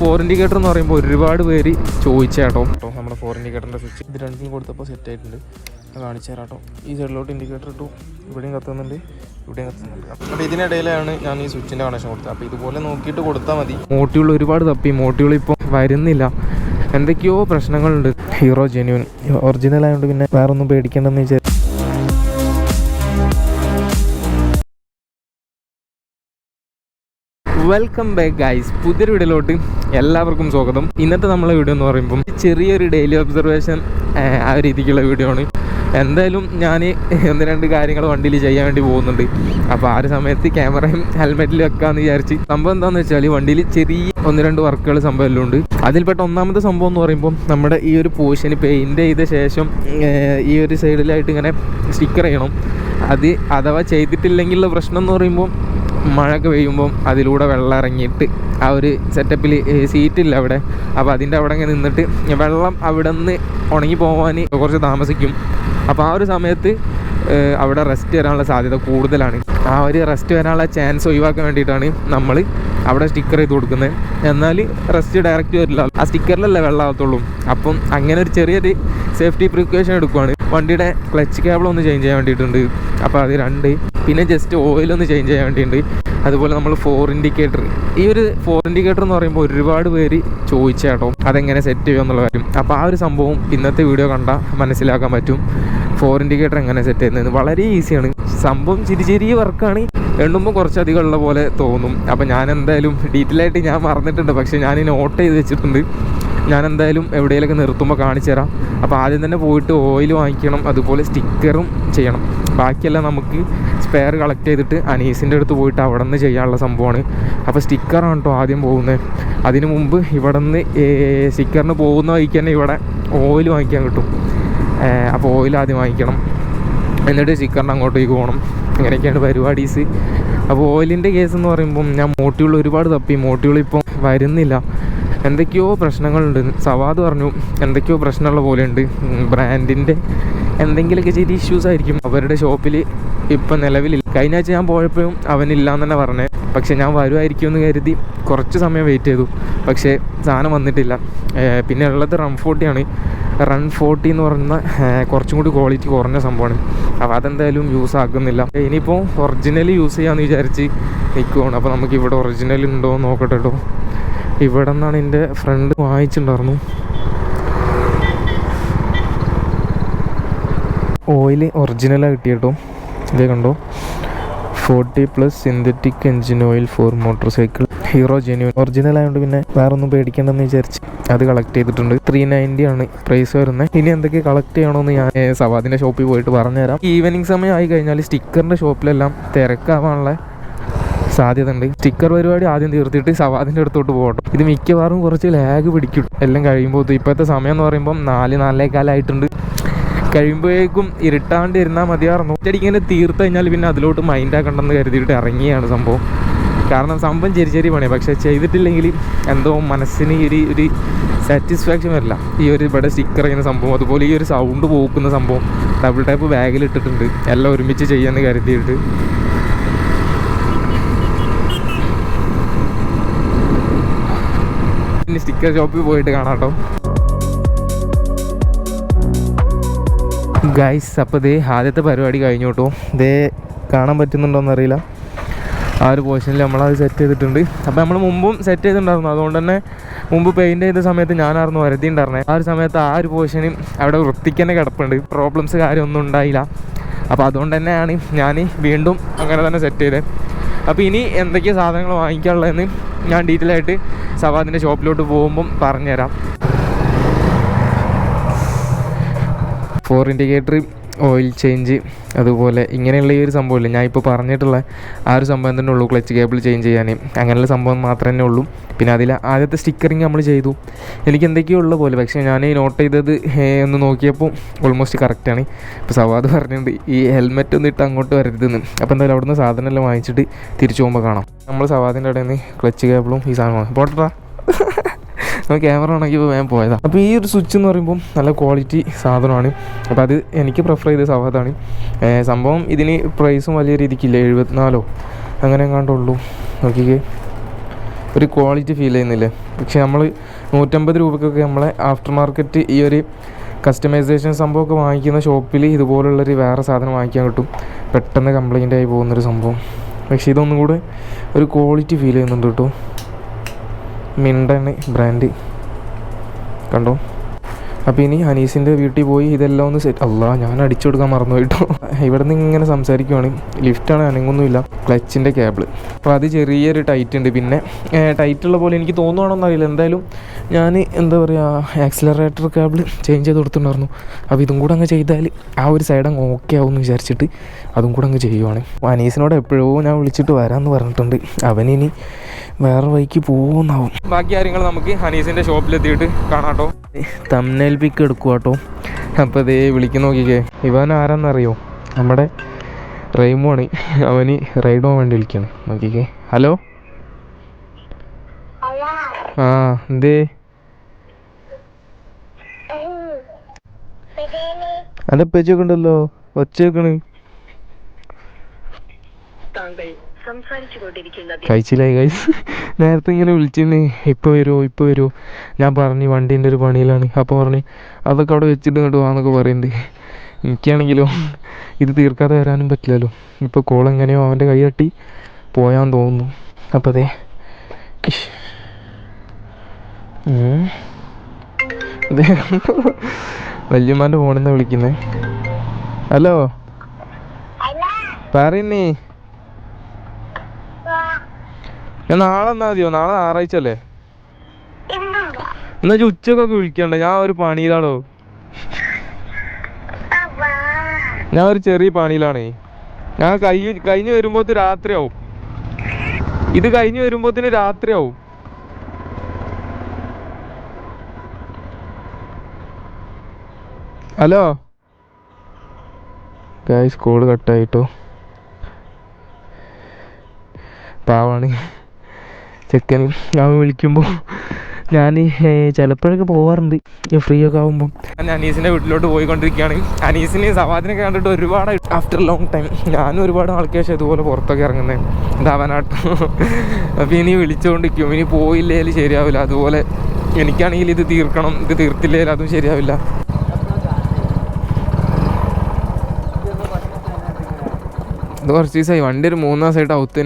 Four indicator എന്ന് പറയുമ്പോൾ ഒരുപാട് പേര് ചോദിച്ചേട്ടോ. കേട്ടോ നമ്മുടെ ഫോർ ഇൻഡിക്കേറ്ററിന്റെ സ്വിച്ച് ഇത് രണ്ടിനും കൊടുത്തപ്പോൾ സെറ്റ് ആയിട്ടുണ്ട്. അത് കാണിച്ചു തരാം കേട്ടോ ഈ സൈഡിലോട്ട് ഇൻഡിക്കേറ്റർ ഇട്ടു. ഇവിടെയും കത്തുന്നുണ്ട്. ഇവിടെയും കത്തുന്നുണ്ട്. അപ്പോൾ ഇതിനിടയിലാണ് ഞാൻ ഈ സ്വിച്ചിന്റെ കണക്ഷൻ കൊടുത്തത്. അപ്പോൾ ഇതുപോലെ നോക്കിയിട്ട് കൊടുത്താൽ മതി. മോട്ടികൾ ഒരുപാട് തപ്പി. മോട്ടികൾ ഇപ്പോൾ വരുന്നില്ല. എന്തൊക്കെയോ പ്രശ്നങ്ങളുണ്ട്. ഹീറോ ജെന്യൂൻ ഒറിജിനൽ ആയതുകൊണ്ട് പിന്നെ വേറൊന്നും പേടിക്കേണ്ടെന്ന് വിചാരിച്ചു വെൽക്കം ബാക്ക് ഗൈസ് പുതിയൊരു വീഡിയോയിലോട്ട് എല്ലാവർക്കും സ്വാഗതം. ഇന്നത്തെ നമ്മളെ വീഡിയോ എന്ന് പറയുമ്പം ചെറിയൊരു ഡെയിലി ഒബ്സർവേഷൻ ആ രീതിക്കുള്ള വീഡിയോ ആണ്. എന്തായാലും ഞാൻ ഒന്ന് രണ്ട് കാര്യങ്ങൾ വണ്ടിയിൽ ചെയ്യാൻ വേണ്ടി പോകുന്നുണ്ട്. അപ്പോൾ ആ ഒരു സമയത്ത് ക്യാമറയും ഹെൽമെറ്റിൽ വെക്കാമെന്ന് വിചാരിച്ച് സംഭവം എന്താണെന്ന് വെച്ചാൽ വണ്ടിയിൽ ചെറിയ ഒന്ന് രണ്ട് വർക്കുകൾ സംഭവം എല്ലാം ഉണ്ട്. അതിൽപ്പെട്ട ഒന്നാമത്തെ സംഭവം എന്ന് പറയുമ്പോൾ നമ്മുടെ ഈ ഒരു പോർഷന് പെയിന്റ് ചെയ്ത ശേഷം ഈ ഒരു സൈഡിലായിട്ട് ഇങ്ങനെ സ്റ്റിക്കർ ചെയ്യണം. അത് അഥവാ ചെയ്തിട്ടില്ലെങ്കിലുള്ള പ്രശ്നം എന്ന് പറയുമ്പോൾ മഴയൊക്കെ പെയ്യുമ്പം അതിലൂടെ വെള്ളം ഇറങ്ങിയിട്ട് ആ ഒരു സെറ്റപ്പിൽ സീറ്റില്ല അവിടെ. അപ്പോൾ അതിന്റെ അവിടെ ഇങ്ങനെ നിന്നിട്ട് വെള്ളം അവിടെ നിന്ന് ഉണങ്ങി പോകാൻ കുറച്ച് താമസിക്കും. അപ്പോൾ ആ ഒരു സമയത്ത് അവിടെ റെസ്റ്റ് വരാനുള്ള സാധ്യത കൂടുതലാണ്. ആ ഒരു റെസ്റ്റ് വരാനുള്ള ചാൻസ് ഒഴിവാക്കാൻ വേണ്ടിയിട്ടാണ് നമ്മൾ അവിടെ സ്റ്റിക്കർ ചെയ്ത് കൊടുക്കുന്നത് എന്നാൽ റെസ്റ്റ് ഡയറക്റ്റ് വരില്ല. ആ സ്റ്റിക്കറിലല്ലേ വെള്ളം ആകത്തുള്ളൂ. അപ്പം അങ്ങനെ ഒരു ചെറിയൊരു സേഫ്റ്റി പ്രിക്കോഷൻ എടുക്കുവാണ്. വണ്ടിയുടെ ക്ലച്ച് കേബിൾ ഒന്ന് ചേഞ്ച് ചെയ്യാൻ വേണ്ടിയിട്ടുണ്ട്. അപ്പോൾ അത് രണ്ട്. പിന്നെ ജസ്റ്റ് ഒന്ന് ചേഞ്ച് ചെയ്യാൻ വേണ്ടിയിട്ടുണ്ട്. അതുപോലെ നമ്മൾ ഫോർ ഇൻഡിക്കേറ്റർ ഈ ഒരു ഫോർ ഇൻഡിക്കേറ്റർ എന്ന് പറയുമ്പോൾ ഒരുപാട് പേര് ചോദിച്ചേട്ടോ. അതെങ്ങനെ സെറ്റ് ചെയ്യുക എന്നുള്ള കാര്യം. അപ്പോൾ ആ ഒരു സംഭവം ഇന്നത്തെ വീഡിയോ കണ്ടാൽ മനസ്സിലാക്കാൻ പറ്റും. ഫോർ ഇൻഡിക്കേറ്റർ എങ്ങനെ സെറ്റ് ചെയ്യുന്നത്? വളരെ ഈസിയാണ് സംഭവം ചിരി ചെറിയ വർക്കാണ് എണ്ണുമ്പോൾ കുറച്ചധികം ഉള്ള പോലെ തോന്നും. അപ്പോൾ ഞാൻ എന്തായാലും ഡീറ്റെയിൽ ആയിട്ട് ഞാൻ മറന്നിട്ടുണ്ട്. പക്ഷേ ഞാൻ നോട്ട് ചെയ്ത് വെച്ചിട്ടുണ്ട്. ഞാൻ എന്തായാലും എവിടെയെങ്കിലും നിർത്തുമ്പോൾ കാണിച്ചു തരാം. അപ്പോൾ ആദ്യം തന്നെ പോയിട്ട് ഓയിൽ വാങ്ങിക്കണം. അതുപോലെ സ്റ്റിക്കറും ചെയ്യണം. ബാക്കിയെല്ലാം നമുക്ക് സ്പെയർ കളക്ട് ചെയ്തിട്ട് അനീസിന്റെ അടുത്ത് പോയിട്ട് അവിടെ നിന്ന് ചെയ്യാനുള്ള സംഭവമാണ്. അപ്പോൾ സ്റ്റിക്കറാണ് കേട്ടോ ആദ്യം പോകുന്നത് അതിനു മുമ്പ് ഇവിടെ നിന്ന് സ്റ്റിക്കറിന് പോകുന്ന വഴിക്ക് തന്നെ ഇവിടെ ഓയിൽ വാങ്ങിക്കാൻ കിട്ടും. അപ്പോൾ ഓയിൽ ആദ്യം വാങ്ങിക്കണം. എന്നിട്ട് സ്റ്റിക്കറിന് അങ്ങോട്ടേക്ക് പോകണം. അങ്ങനെയൊക്കെയാണ് പരിപാടീസ്. അപ്പോൾ ഓയിലിന്റെ കേസ് എന്ന് പറയുമ്പം ഞാൻ മോട്ടിയുള്ള ഒരുപാട് തപ്പി. മോട്ടികൾ ഇപ്പം വരുന്നില്ല. എന്തൊക്കെയോ പ്രശ്നങ്ങളുണ്ട്. സവാദ് പറഞ്ഞു എന്തൊക്കെയോ പ്രശ്നമുള്ള പോലെയുണ്ട്. ബ്രാൻഡിന്റെ എന്തെങ്കിലുമൊക്കെ ചെറിയ ഇഷ്യൂസ് ആയിരിക്കും. അവരുടെ ഷോപ്പിൽ ഇപ്പം നിലവിലില്ല. കഴിഞ്ഞ ആഴ്ച ഞാൻ പോയപ്പോഴും അവനില്ല എന്ന് തന്നെ പറഞ്ഞേ. പക്ഷേ ഞാൻ വരുമായിരിക്കും എന്ന് കരുതി കുറച്ച് സമയം വെയിറ്റ് ചെയ്തു. പക്ഷേ സാധനം വന്നിട്ടില്ല. പിന്നെ ഉള്ളത് റൺ ഫോർട്ടിയാണ് റൺ ഫോർട്ടി എന്ന് പറയുന്ന കുറച്ചും കൂടി ക്വാളിറ്റി കുറഞ്ഞ സംഭവമാണ്. അപ്പോൾ അതെന്തായാലും യൂസ് ആക്കുന്നില്ല. ഇനിയിപ്പോൾ ഒറിജിനൽ യൂസ് ചെയ്യാമെന്ന് വിചാരിച്ച് നിൽക്കുവാണ് അപ്പോൾ നമുക്ക് ഇവിടെ ഒറിജിനൽ ഉണ്ടോ എന്ന് നോക്കട്ടെ കേട്ടോ ഇവിടെ നിന്നാണ് എന്റെ ഫ്രണ്ട് വാങ്ങിച്ചിട്ടുണ്ടായിരുന്നു. ഓയിൽ ഒറിജിനലാണ് കിട്ടിയ ഇതേ കണ്ടോ? Forty plus synthetic engine oil for motorcycle Hero genuine original ആയതുകൊണ്ട് പിന്നെ വേറെ ഒന്നും പേടിക്കേണ്ടെന്ന് വിചാരിച്ച് അത് കളക്ട് ചെയ്തിട്ടുണ്ട്. ത്രീ നയന്റി ആണ് പ്രൈസ് വരുന്നത് ഇനി എന്തൊക്കെ കളക്ട് ചെയ്യണമെന്ന് ഞാൻ സവാദിന്റെ ഷോപ്പിൽ പോയിട്ട് പറഞ്ഞുതരാം. ഈവനിങ് സമയം ആയി കഴിഞ്ഞാൽ സ്റ്റിക്കറിന്റെ ഷോപ്പിലെല്ലാം തിരക്കാവാനുള്ള സാധ്യത ഉണ്ട് സ്റ്റിക്കർ പരിപാടി ആദ്യം തീർത്തിട്ട് സവാദിന്റെ അടുത്തോട്ട് പോകട്ടെ. ഇത് മിക്കവാറും കുറച്ച് ലാഗ് പിടിക്കും. എല്ലാം കഴിയുമ്പോൾ ഇപ്പോഴത്തെ സമയം എന്ന് പറയുമ്പം നാല് നാലേകാലായിട്ടുണ്ട്. കഴിയുമ്പോഴേക്കും ഇരുട്ടാണ്ട് ഇരുന്നാൽ മതിയായിരുന്നു ഇങ്ങനെ തീർത്ത് കഴിഞ്ഞാൽ പിന്നെ അതിലോട്ട് മൈൻഡ് ആക്കണ്ടെന്ന് കരുതിയിട്ട് ഇറങ്ങിയാണ് സംഭവം. കാരണം സംഭവം ചെറിയ ചെറിയ പണിയാണ് പക്ഷേ ചെയ്തിട്ടില്ലെങ്കിൽ എന്തോ മനസ്സിന് ഒരു ഒരു സാറ്റിസ്ഫാക്ഷൻ വരില്ല. ഈ ഒരു ഇവിടെ സ്റ്റിക്കർ ചെയ്യുന്ന സംഭവം അതുപോലെ ഈ ഒരു സൗണ്ട് പോക്കുന്ന സംഭവം ഡബിൾ ടൈപ്പ് ബാഗിൽ ഇട്ടിട്ടുണ്ട്. എല്ലാം ഒരുമിച്ച് ചെയ്യാമെന്ന് കരുതിയിട്ട്. സ്റ്റിക്കർ ഷോപ്പിൽ പോയിട്ട് കാണാം കേട്ടോ ഗൈസ് അപ്പോൾ ഇതേ ആദ്യത്തെ പരിപാടി കഴിഞ്ഞു കേട്ടോ. ദേ കാണാൻ പറ്റുന്നുണ്ടോയെന്ന് അറിയില്ല. ആ ഒരു പോർഷനിൽ നമ്മളത് സെറ്റ് ചെയ്തിട്ടുണ്ട്. അപ്പോൾ നമ്മൾ മുമ്പും സെറ്റ് ചെയ്തിട്ടുണ്ടായിരുന്നു. അതുകൊണ്ട് തന്നെ മുമ്പ് പെയിന്റ് ചെയ്ത സമയത്ത് ഞാനായിരുന്നു വരുതി ഉണ്ടായിരുന്നത് ആ ഒരു സമയത്ത് ആ ഒരു പോർഷനും അവിടെ വൃത്തിക്ക് തന്നെ കിടപ്പുണ്ട്. പ്രോബ്ലംസ് കാര്യമൊന്നും ഉണ്ടായില്ല. അപ്പോൾ അതുകൊണ്ട് തന്നെയാണ് ഞാൻ വീണ്ടും അങ്ങനെ തന്നെ സെറ്റ് ചെയ്തത് അപ്പോൾ ഇനി എന്തൊക്കെ സാധനങ്ങൾ വാങ്ങിക്കാനുള്ളതെന്ന് ഞാൻ ഡീറ്റെയിൽ ആയിട്ട് സവാദിന്റെ ഷോപ്പിലോട്ട് പോകുമ്പം പറഞ്ഞുതരാം. ഫോർ ഇൻഡിക്കേറ്റർ ഓയിൽ ചേഞ്ച് അതുപോലെ ഇങ്ങനെയുള്ള ഈ ഒരു സംഭവമില്ല? ഞാൻ ഇപ്പോൾ പറഞ്ഞിട്ടുള്ള ആ ഒരു സംഭവം തന്നെ ഉള്ളൂ ക്ലച്ച് കേബിൾ ചേഞ്ച് ചെയ്യാൻ അങ്ങനെയുള്ള സംഭവം മാത്രമേ ഉള്ളൂ. പിന്നെ അതിൽ ആദ്യത്തെ സ്റ്റിക്കറിങ് നമ്മൾ ചെയ്തു. എനിക്ക് എന്തൊക്കെയോ ഉള്ള പോലെ. പക്ഷേ ഞാൻ നോട്ട് ചെയ്തത് ഒന്ന് നോക്കിയപ്പോൾ ഓൾമോസ്റ്റ് കറക്റ്റാണ് ഇപ്പോൾ സവാദ് പറഞ്ഞിട്ടുണ്ട് ഈ ഹെൽമെറ്റ് ഒന്ന് ഇട്ട് അങ്ങോട്ട് വരരുതെന്ന്. അപ്പോൾ എന്തായാലും അവിടുന്ന് സാധനം എല്ലാം വാങ്ങിച്ചിട്ട് തിരിച്ചു പോകുമ്പോൾ കാണാം. നമ്മൾ സവാദിന്റെ അവിടെ നിന്ന് ക്ലച്ച് കേബിളും ഈ സാധനമാണ് പോട്ടാ ക്യാമറ ഉണ്ടെങ്കിൽ വേഗം പോയതാണ് അപ്പോൾ ഈ ഒരു സ്വിച്ച് എന്ന് പറയുമ്പോൾ നല്ല ക്വാളിറ്റി സാധനമാണ്. അപ്പോൾ അത് എനിക്ക് പ്രിഫർ ചെയ്ത സാധനമാണ്. സംഭവം ഇതിന് പ്രൈസും വലിയ രീതിക്കില്ല. എഴുപത്തിനാലോ? അങ്ങനെ എങ്ങാണ്ടുള്ളൂ നോക്കിക്കേ. ഒരു ക്വാളിറ്റി ഫീൽ ചെയ്യുന്നില്ലേ? പക്ഷേ നമ്മൾ നൂറ്റമ്പത് രൂപയ്ക്കൊക്കെ നമ്മളെ ആഫ്റ്റർ മാർക്കറ്റ് ഈ ഒരു കസ്റ്റമൈസേഷൻ സംഭവമൊക്കെ വാങ്ങിക്കുന്ന ഷോപ്പിൽ ഇതുപോലുള്ളൊരു വേറെ സാധനം വാങ്ങിക്കാൻ കിട്ടും. പെട്ടെന്ന് കംപ്ലൈന്റ് ആയി പോകുന്നൊരു സംഭവം. പക്ഷേ ഇതൊന്നും കൂടെ ഒരു ക്വാളിറ്റി ഫീൽ ചെയ്യുന്നുണ്ട് കേട്ടോ. മിണ്ടണ് ബ്രാൻഡ് കണ്ടോ? അപ്പോൾ ഇനി ഹനീസിന്റെ വീട്ടിൽ പോയി ഇതെല്ലാം ഒന്ന് സെറ്റ് അല്ല ഞാൻ അടിച്ചു കൊടുക്കാൻ മറന്നു കേട്ടോ ഇവിടെ നിന്ന് ഇങ്ങനെ സംസാരിക്കുവാണ് ലിഫ്റ്റാണ് അനങ്ങൊന്നുമില്ല. ക്ലച്ചിന്റെ കേബിൾ അപ്പോൾ അത് ചെറിയൊരു ടൈറ്റ് ഉണ്ട്. പിന്നെ ടൈറ്റുള്ള പോലെ എനിക്ക് തോന്നുവാണോന്ന് അറിയില്ല. എന്തായാലും ഞാൻ എന്താ പറയുക ആക്സിലറേറ്റർ കേബിൾ ചേഞ്ച് ചെയ്ത് കൊടുത്തിട്ടുണ്ടായിരുന്നു. അപ്പോൾ ഇതും കൂടെ അങ്ങ് ചെയ്താൽ ആ ഒരു സൈഡ് അങ്ങ് ഓക്കെ ആവും എന്ന് വിചാരിച്ചിട്ട് അതും കൂടെ അങ്ങ് ചെയ്യുവാണ്. അനീസിനോട് എപ്പോഴോ ഞാൻ വിളിച്ചിട്ട് വരാമെന്ന് പറഞ്ഞിട്ടുണ്ട്. അവനിനി വേറെ വഴിക്ക് പോകുന്നാവും. ബാക്കി കാര്യങ്ങൾ നമുക്ക് ഹനീസിന്റെ ഷോപ്പിലെത്തിയിട്ട് കാണാട്ടോ തമ്നേൽ പിക്ക് എടുക്കുക കേട്ടോ അപ്പോൾ ഇതേ വിളിക്കുന്ന നോക്കിക്കേ. ഇവൻ ആരാന്നറിയോ? നമ്മുടെ റെയ്മോണ്. അവന് റൈഡ് പോകാൻ വേണ്ടി വിളിക്കാണ്. നോക്കിക്കേ. ഹലോ? ആ എന്തേ? അന്റെ പെച്ചൊക്കെ ഉണ്ടല്ലോ. ഒച്ചയൊക്കെ കഴിച്ചില്ലായി കഴിച്ച് നേരത്തെ ഇങ്ങനെ വിളിച്ചിരുന്നു. ഇപ്പോൾ വരുമോ ഇപ്പോൾ വരുമോ ഞാൻ പറഞ്ഞു വണ്ടീന്റെ ഒരു പണിയിലാണ്. അപ്പോൾ പറഞ്ഞു അതൊക്കെ അവിടെ വെച്ചിട്ട് ഇങ്ങോട്ട് വാന്നൊക്കെ പറയുന്നുണ്ട്. എനിക്കാണെങ്കിലോ ഇത് തീർക്കാതെ വരാനും പറ്റില്ലല്ലോ. ഇപ്പോൾ കോൾ എങ്ങനെയോ അവന്റെ കൈ തട്ടി പോയാൻ തോന്നുന്നു. അപ്പോൾ അതെ അതെ വല്യമ്മാന്റെ ഫോണിൽ നിന്നാണ് വിളിക്കുന്നത് ഹലോ? പറയുന്നേ ഞാൻ നാളെ എന്നാ മതിയോ? നാളെ ഞായറാഴ്ച അല്ലേ? എന്നാ വെച്ചാ ഉച്ചക്കൊക്കെ വിളിക്കണ്ട. ഞാൻ ഒരു പണിയിലാണോ? ഞാൻ ഒരു ചെറിയ പണിയിലാണേ. ഞാൻ കഴിഞ്ഞ് കഴിഞ്ഞ് വരുമ്പോഴത്തെ രാത്രിയാവും. ഇത് കഴിഞ്ഞ് വരുമ്പോഴത്തേന് രാത്രിയാവും. ഹലോ? ഗായ്സ് കോൾ കട്ടായിട്ടോ? പാവാണ്. ചെക്കൻ അവൻ വിളിക്കുമ്പോൾ ഞാൻ ചിലപ്പോഴൊക്കെ പോവാറുണ്ട്. ഫ്രീ ഒക്കെ ആകുമ്പോൾ ഞാൻ അനീസിന്റെ വീട്ടിലോട്ട് പോയിക്കൊണ്ടിരിക്കുകയാണ്. അനീസിനെ സവാദിനൊക്കെ കണ്ടിട്ട് ഒരുപാട് ആഫ്റ്റർ ലോങ് ടൈം ഞാനും ഒരുപാട് ആൾക്ക് ശേഷം ഇതുപോലെ പുറത്തൊക്കെ ഇറങ്ങുന്നത് ധാവനാട്ട് അപ്പോൾ ഇനി വിളിച്ചുകൊണ്ടിരിക്കും ഇനി പോയില്ലെങ്കിൽ ശരിയാവില്ല. അതുപോലെ എനിക്കാണെങ്കിൽ ഇത് തീർക്കണം. ഇത് തീർത്തില്ലെങ്കിൽ അതും ശരിയാവില്ല. ഇത് കുറച്ച് ദിവസമായി വണ്ടി ഒരു മൂന്ന് ദിവസമായിട്ട് ഔത്ത്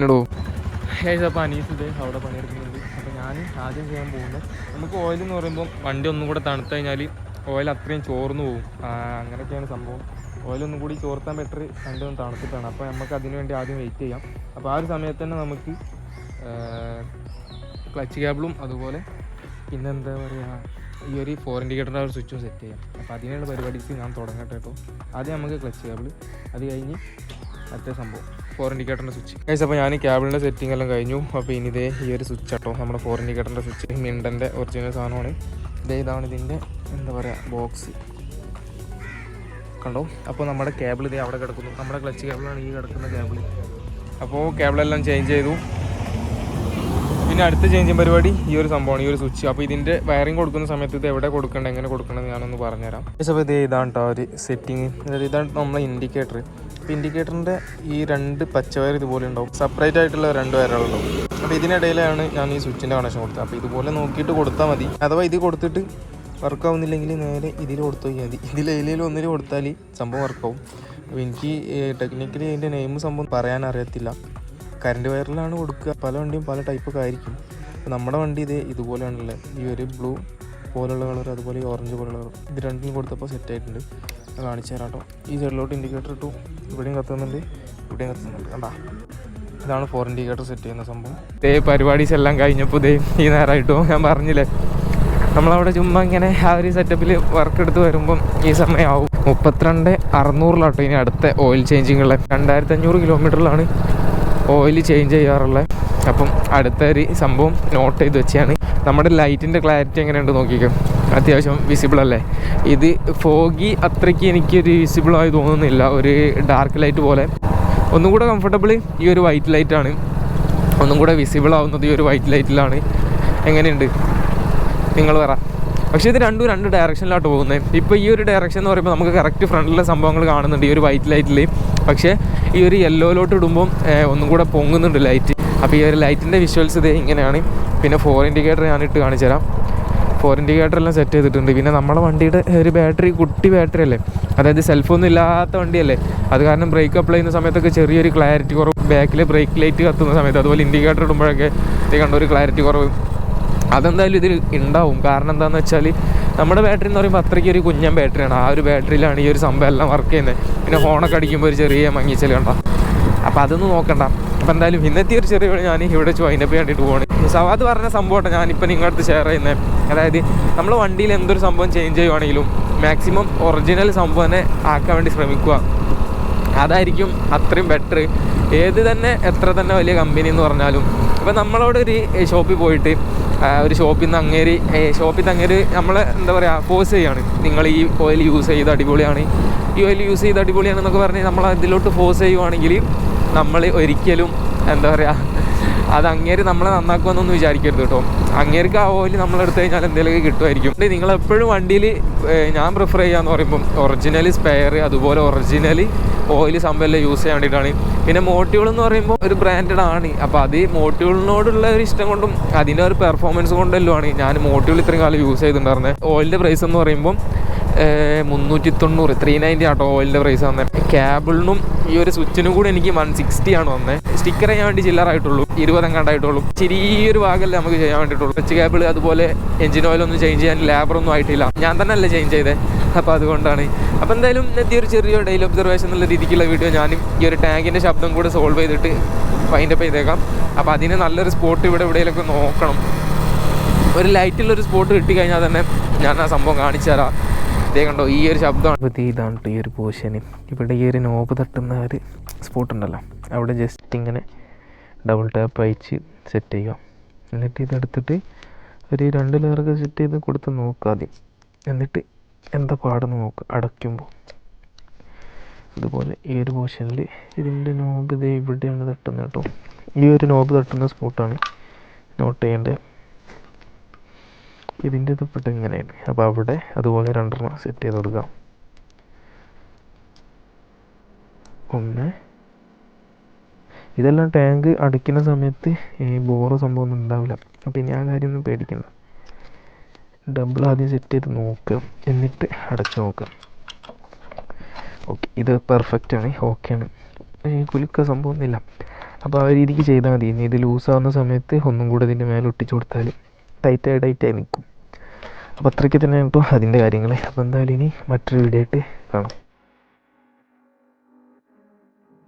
ഇടും അപ്പോൾ ഇത് അവിടെ പണിയെടുക്കുന്നുണ്ട്. അപ്പോൾ ഞാൻ ആദ്യം ചെയ്യാൻ പോകുന്നത് നമുക്ക് ഓയിൽ എന്ന് പറയുമ്പോൾ വണ്ടി ഒന്നും കൂടെ തണുത്തു കഴിഞ്ഞാൽ ഓയിൽ അത്രയും ചോർന്ന് പോകും. അങ്ങനെയൊക്കെയാണ് സംഭവം. ഓയിലൊന്നും കൂടി ചോർത്താൻ ബെറ്റർ ഒന്ന് തണുത്തിട്ടാണ്. അപ്പോൾ നമുക്ക് അതിന് വേണ്ടി ആദ്യം വെയിറ്റ് ചെയ്യാം. അപ്പോൾ ആ ഒരു സമയത്ത് തന്നെ നമുക്ക് ക്ലച്ച് കേബിളും അതുപോലെ പിന്നെന്താ പറയുക ഈ ഒരു ഫോർ ഇൻഡിക്കേറ്ററിന്റെ ഒരു സ്വിച്ചും സെറ്റ് ചെയ്യാം. അപ്പോൾ അതിനുള്ള പരിപാടിക്ക് ഞാൻ തുടങ്ങട്ടെ കേട്ടോ ആദ്യം നമുക്ക് ക്ലച്ച് കേബിൾ അത് കഴിഞ്ഞ് മറ്റേ സംഭവം. ഫോർ ഇൻഡിക്കേറ്ററിന്റെ സ്വിച്ച് കഴിച്ച് അപ്പോൾ ഞാൻ ക്യാബിളിന്റെ സെറ്റിംഗ് എല്ലാം കഴിഞ്ഞു. അപ്പോൾ ഇനി ഇതേ ഈ ഒരു സ്വിച്ച് കേട്ടോ നമ്മുടെ ഫോർ ഇൻഡിക്കേറ്ററിന്റെ സ്വിച്ച് മിണ്ടന്റെ ഒറിജിനൽ സാധനമാണ്. ഇതേ ഇതാണ് ഇതിന്റെ എന്താ പറയുക ബോക്സ് കണ്ടോ? അപ്പോൾ നമ്മുടെ കേബിൾ ഇതേ അവിടെ കിടക്കുന്നു. നമ്മുടെ ക്ലച്ച് കേബിളാണ് ഈ കിടക്കുന്ന കേബിൾ അപ്പോൾ കേബിളെല്ലാം ചേഞ്ച് ചെയ്തു. പിന്നെ അടുത്ത ചേഞ്ചിങ് പരിപാടി ഈ ഒരു സംഭവമാണ് ഈ ഒരു സ്വിച്ച് അപ്പോൾ ഇതിന്റെ വയറിംഗ് കൊടുക്കുന്ന സമയത്ത് ഇത് എവിടെ കൊടുക്കേണ്ടത് എങ്ങനെ കൊടുക്കേണ്ടത് ഞാനൊന്ന് പറഞ്ഞുതരാം. അപ്പോൾ ഇത് ഇതാണ് കേട്ടോ ഒരു സെറ്റിങ് ഇതാണ് നമ്മളെ ഇൻഡിക്കേറ്റർ അപ്പോൾ ഇൻഡിക്കേറ്ററിന്റെ ഈ രണ്ട് പച്ചവയർ ഇതുപോലെ ഉണ്ടാവും. സെപ്പറേറ്റ് ആയിട്ടുള്ള രണ്ട് വയറുകളുണ്ടാവും. അപ്പോൾ ഇതിനിടയിലാണ് ഞാൻ ഈ സ്വിച്ചിന്റെ കണക്ഷൻ കൊടുത്തത്. അപ്പോൾ ഇതുപോലെ നോക്കിയിട്ട് കൊടുത്താൽ മതി. അഥവാ ഇത് കൊടുത്തിട്ട് വർക്ക് ആവുന്നില്ലെങ്കിൽ നേരെ ഇതിൽ കൊടുത്തു കഴിഞ്ഞാൽ മതി. ഇതിൽ ഏതെങ്കിലും ഒന്നിൽ കൊടുത്താൽ സംഭവം വർക്കാവും അപ്പോൾ എനിക്ക് ടെക്നിക്കലി അതിന്റെ നെയിം സംഭവം പറയാൻ അറിയത്തില്ല. കറണ്ട് വയറിലാണ് കൊടുക്കുക. പല വണ്ടിയും പല ടൈപ്പൊക്കെ ആയിരിക്കും. നമ്മുടെ വണ്ടി ഇത് ഇതുപോലെയാണുള്ളത്. ഈ ഒരു ബ്ലൂ പോലുള്ള കളർ അതുപോലെ ഈ ഓറഞ്ച് പോലുള്ള കളർ ഇത് രണ്ടിനും കൊടുത്തപ്പോൾ സെറ്റ് ആയിട്ടുണ്ട്. അത് കാണിച്ചു തരാം കേട്ടോ. ഈ സൈഡിലോട്ട് ഇൻഡിക്കേറ്റർ ഇട്ടു. ഇവിടെയും കത്തുന്നുണ്ട്. ഇവിടെയും കത്തുന്നുണ്ട്. കണ്ടാ? ഇതാണ് ഫോർ ഇൻഡിക്കേറ്റർ സെറ്റ് ചെയ്യുന്ന സംഭവം. ഇതേ പരിപാടീസ് എല്ലാം കഴിഞ്ഞപ്പോൾ ഇതേ ഈ നേരമായിട്ടോ ഞാൻ പറഞ്ഞില്ലേ? നമ്മളവിടെ ചുമ്മാ ഇങ്ങനെ ആ ഒരു സെറ്റപ്പിൽ വർക്ക് എടുത്ത് വരുമ്പം ഈ സമയമാവും മുപ്പത്തിരണ്ട് അറുന്നൂറിലാട്ടോ ഇനി അടുത്ത ഓയിൽ ചേഞ്ചിങ്ങുള്ള രണ്ടായിരത്തി അഞ്ഞൂറ് കിലോമീറ്ററിലാണ് ഓയിൽ ചേഞ്ച് ചെയ്യാറുള്ളത് അപ്പം അടുത്ത ഒരു സംഭവം നോട്ട് ചെയ്ത് വെച്ചാണ്. നമ്മുടെ ലൈറ്റിന്റെ ക്ലാരിറ്റി എങ്ങനെയുണ്ട് നോക്കിക്കോ. അത്യാവശ്യം വിസിബിൾ അല്ലേ? ഇത് ഫോഗി അത്രയ്ക്ക് എനിക്കൊരു വിസിബിൾ ആയി തോന്നുന്നില്ല. ഒരു ഡാർക്ക് ലൈറ്റ് പോലെ. ഒന്നും കൂടെ കംഫർട്ടബിൾ ഈ ഒരു വൈറ്റ് ലൈറ്റാണ് ഒന്നും കൂടെ വിസിബിൾ ആവുന്നത് ഈ ഒരു വൈറ്റ് ലൈറ്റിലാണ് എങ്ങനെയുണ്ട്? നിങ്ങൾ പറ. പക്ഷേ ഇത് രണ്ടും രണ്ട് ഡയറക്ഷനിലോട്ട് പോകുന്നത് ഇപ്പോൾ ഈ ഒരു ഡയറക്ഷൻ എന്ന് പറയുമ്പോൾ നമുക്ക് കറക്റ്റ് ഫ്രണ്ടിലെ സംഭവങ്ങൾ കാണുന്നുണ്ട് ഈ ഒരു വൈറ്റ് ലൈറ്റിൽ പക്ഷേ ഈ ഒരു യെല്ലോയിലോട്ട് ഇടുമ്പോൾ ഒന്നും കൂടെ പൊങ്ങുന്നുണ്ട് ലൈറ്റ് അപ്പോൾ ഈ ഒരു ലൈറ്റിന്റെ വിഷ്വൽസ് ഇത് ഇങ്ങനെയാണ്. പിന്നെ ഫോർ ഇൻഡിക്കേറ്റർ ഞാൻ ഇട്ട് കാണിച്ചു തരാം. ഫോർ ഇൻഡിക്കേറ്റർ എല്ലാം സെറ്റ് ചെയ്തിട്ടുണ്ട്. പിന്നെ നമ്മുടെ വണ്ടിയുടെ ഒരു ബാറ്ററി കുട്ടി ബാറ്ററി അല്ലേ? അതായത് സെൽഫൊന്നും ഇല്ലാത്ത വണ്ടിയല്ലേ? അത് കാരണം ബ്രേക്ക് അപ്ലൈ ചെയ്യുന്ന സമയത്തൊക്കെ ചെറിയൊരു ക്ലാരിറ്റി കുറവ്. ബാക്കിൽ ബ്രേക്ക് ലൈറ്റ് കത്തുന്ന സമയത്ത് അതുപോലെ ഇൻഡിക്കേറ്റർ ഇടുമ്പോഴൊക്കെ കണ്ട ഒരു ക്ലാരിറ്റി കുറവ്. അതെന്തായാലും ഇതിൽ ഉണ്ടാവും കാരണം എന്താണെന്ന് വെച്ചാൽ നമ്മുടെ ബാറ്ററി എന്ന് പറയുമ്പോൾ അത്രയ്ക്ക് ഒരു കുഞ്ഞൻ ബാറ്ററിയാണ് ആ ഒരു ബാറ്ററിയിലാണ് ഈ ഒരു സംഭവം എല്ലാം വർക്ക് ചെയ്യുന്നത്. പിന്നെ ഫോണൊക്കെ അടിക്കുമ്പോൾ ഒരു ചെറിയ മങ്ങിച്ചൽ കണ്ട? അപ്പോൾ അതൊന്നും നോക്കണ്ട. അപ്പോൾ എന്തായാലും ഇന്നത്തെ ഒരു ചെറിയ ഞാൻ ഇവിടെ വെച്ച് അതിന്റെ വേണ്ടിയിട്ട് പോകണം സവാദ് പറഞ്ഞ സംഭവമാണ് ഞാനിപ്പോൾ നിങ്ങളുടെ അടുത്ത് ഷെയർ ചെയ്യുന്നത് അതായത് നമ്മൾ വണ്ടിയിൽ എന്തൊരു സംഭവം ചേഞ്ച് ചെയ്യുവാണെങ്കിലും മാക്സിമം ഒറിജിനൽ സംഭവം തന്നെ ആക്കാൻ വേണ്ടി ശ്രമിക്കുക അതായിരിക്കും അത്രയും ബെറ്റർ ഏത് തന്നെ എത്ര തന്നെ വലിയ കമ്പനി എന്ന് പറഞ്ഞാലും. ഇപ്പം നമ്മളോട് ഒരു ഷോപ്പിൽ പോയിട്ട് ഒരു ഷോപ്പിൽ നിന്ന് അങ്ങേരി ഷോപ്പിൽ നിന്ന് അങ്ങേര് നമ്മളെ എന്താ പറയുക ഫോഴ്സ് ചെയ്യാണ്. നിങ്ങൾ ഈ ഓയിൽ യൂസ് ചെയ്ത് അടിപൊളിയാണ്. ഈ ഓയിൽ യൂസ് ചെയ്ത് അടിപൊളിയാണെന്നൊക്കെ പറഞ്ഞ് നമ്മൾ അതിലോട്ട് ഫോഴ്സ് ചെയ്യുവാണെങ്കിൽ നമ്മൾ ഒരിക്കലും എന്താ പറയുക അത് അങ്ങേര് നമ്മളെ നന്നാക്കുമെന്നൊന്നും വിചാരിക്കരുത് കേട്ടോ. അങ്ങേർക്ക് ആ ഓയിൽ നമ്മളെടുത്ത് കഴിഞ്ഞാൽ എന്തെങ്കിലുമൊക്കെ കിട്ടുമായിരിക്കും. നിങ്ങൾ എപ്പോഴും വണ്ടിയിൽ ഞാൻ പ്രിഫർ ചെയ്യാന്ന് പറയുമ്പം ഒറിജിനൽ സ്പെയർ അതുപോലെ ഒറിജിനൽ ഓയിൽ സംഭവം യൂസ് ചെയ്യാൻ വേണ്ടിയിട്ടാണ്. പിന്നെ മോട്ടീവുകൾ എന്ന് പറയുമ്പോൾ ഒരു ബ്രാൻഡഡ് ആണ്. അപ്പോൾ അത് മോട്ടീവുകളിനോടുള്ള ഒരു ഇഷ്ടം കൊണ്ടും അതിന്റെ ഒരു പെർഫോമൻസ് കൊണ്ടല്ലോ ആണ് ഞാൻ മോട്ടീവുകൾ ഇത്രയും കാലം യൂസ് ചെയ്തിട്ടുണ്ടായിരുന്നത് ഓയിലിന്റെ പ്രൈസ് എന്ന് പറയുമ്പോൾ മുന്നൂറ്റി തൊണ്ണൂറ് ത്രീ നയന്റി ആട്ടോ ഓയിലിന്റെ പ്രൈസ് വന്നത് ക്യാബിളിനും ഈ ഒരു സ്വിച്ചിനും കൂടി എനിക്ക് വൺ സിക്സ്റ്റി ആണ് വന്നത് സ്റ്റിക്കർ ചെയ്യാൻ വേണ്ടി ചില്ലറായിട്ടുള്ളൂ. ഇരുപതെങ്ങാണ്ടായിട്ടുള്ളൂ ചെറിയൊരു ഭാഗമല്ലേ നമുക്ക് ചെയ്യാൻ വേണ്ടിയിട്ടുള്ളൂ. ടച്ച് കേബിൾ അതുപോലെ എഞ്ചിൻ ഓയിലൊന്നും ചേഞ്ച് ചെയ്യാൻ ലാബറൊന്നും ആയിട്ടില്ല. ഞാൻ തന്നെ അല്ലേ ചേഞ്ച് ചെയ്തത് അപ്പോൾ അതുകൊണ്ടാണ്. അപ്പോൾ എന്തായാലും ഇന്നത്തെ ഒരു ചെറിയ ഡെയിലി ഒബ്സർവേഷൻ എന്നുള്ള രീതിക്കുള്ള വീഡിയോ ഞാനും ഈ ഒരു ടാങ്കിന്റെ ശബ്ദം കൂടെ സോൾവ് ചെയ്തിട്ട് ഫൈൻഡപ്പ് ചെയ്തേക്കാം. അപ്പോൾ അതിന് നല്ലൊരു സ്പോട്ട് ഇവിടെ എവിടെയെങ്കിലൊക്കെ നോക്കണം. ഒരു ലൈറ്റുള്ളൊരു സ്പോട്ട് കിട്ടിക്കഴിഞ്ഞാൽ തന്നെ ഞാൻ ആ സംഭവം കാണിച്ചു തരാം. ഇതേ കണ്ടോ ഈ ഒരു ശബ്ദമാണ്. ഇതാണ് ഈ ഒരു പോഷന് ഇവിടെ ഈ ഒരു നോബ് തട്ടുന്ന ഒരു സ്പോട്ട് ഉണ്ടല്ലോ. അവിടെ ജസ്റ്റ് ഇങ്ങനെ ഡബിൾ ടാപ്പ് അയച്ച് സെറ്റ് ചെയ്യുക. എന്നിട്ട് ഇതെടുത്തിട്ട് ഒരു രണ്ട് ലെയറൊക്കെ സെറ്റ് ചെയ്ത് കൊടുത്ത് നോക്കുക ആദ്യം. എന്നിട്ട് എന്താ പാടെന്ന് നോക്ക് അടയ്ക്കുമ്പോൾ ഇതുപോലെ ഈ ഒരു പോർഷനിൽ ഇതിന്റെ നോബ് ഇത് ഇവിടെയാണ് തട്ടുന്നത് കേട്ടോ. ഈ ഒരു നോബ് തട്ടുന്ന സ്പോട്ടാണ് നോട്ട് ചെയ്യേണ്ടത് ഇതിന്റെ ഇതപ്പെട്ട് ഇങ്ങനെയാണ്. അപ്പോൾ അവിടെ അതുപോലെ രണ്ടെണ്ണം സെറ്റ് ചെയ്ത് കൊടുക്കാം. ഒന്ന്. ഇതെല്ലാം ടാങ്ക് അടയ്ക്കുന്ന സമയത്ത് ഈ ബോറ് സംഭവം ഒന്നും ഉണ്ടാവില്ല. അപ്പോൾ ഇനി ആ കാര്യമൊന്നും പേടിക്കണ്ട. ഡബിൾ ആദ്യം സെറ്റ് ചെയ്ത് നോക്കുക എന്നിട്ട് അടച്ചു നോക്കുക ഓക്കെ ഇത് പെർഫെക്റ്റ് ആണ്. ഓക്കെയാണ് ഈ കുലുക്ക സംഭവമൊന്നുമില്ല അപ്പോൾ ആ രീതിക്ക് ചെയ്താൽ മതി. ഇനി ഇത് ലൂസാവുന്ന സമയത്ത് ഒന്നും കൂടെ ഇതിന്റെ മേലെ ഒട്ടിച്ചു കൊടുത്താൽ ടൈറ്റായി ടൈറ്റായി നിൽക്കും അപ്പോൾ അത്രയ്ക്ക് തന്നെ ഇപ്പോൾ അതിന്റെ കാര്യങ്ങൾ അപ്പോൾ എന്തായാലും ഇനി മറ്റൊരു വീഡിയോ ആയിട്ട് കാണാം.